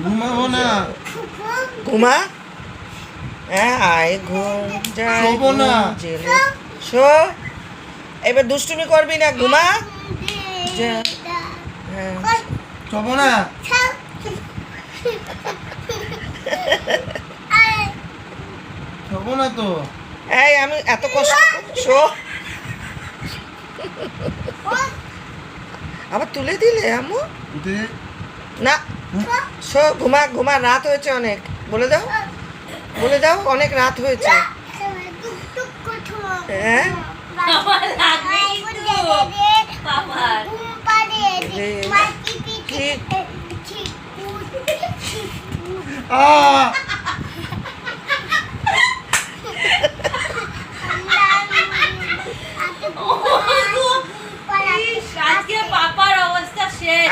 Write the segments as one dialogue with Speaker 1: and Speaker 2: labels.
Speaker 1: ঘুমাবো না।
Speaker 2: ঘুমা? হ্যাঁ আয় ঘুম যায়
Speaker 1: শোবো না।
Speaker 2: শো। এবার দুষ্টুমি করবি না ঘুমা? যা। হ্যাঁ
Speaker 1: শোবো না। শোবো না তো।
Speaker 2: এই আমি এত কষ্ট শো। আবার তুলে দিলে
Speaker 1: উঠে
Speaker 2: না। শো ঘুমা ঘুমা রাত হয়েছে অনেক। বলে দাও। বলে দাও অনেক রাত হয়েছে। হ্যাঁ?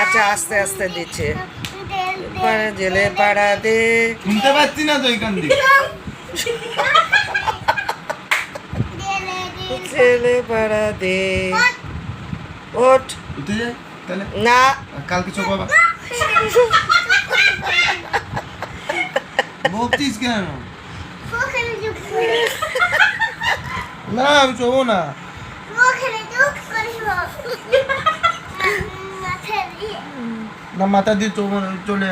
Speaker 2: আচ্ছা আস্তে আস্তে দিচ্ছে। পাড়া জেলে পাড়া দে।
Speaker 1: শুনতে পাচ্ছি না তো এখান থেকে।
Speaker 2: জেলে পাড়া দে। ওঠ।
Speaker 1: উঠে যাই তাহলে।
Speaker 2: না।
Speaker 1: কালকে শোবো আবার বকছিস কেন? না আমি শোবো না। না মাথা দিয়ে চলে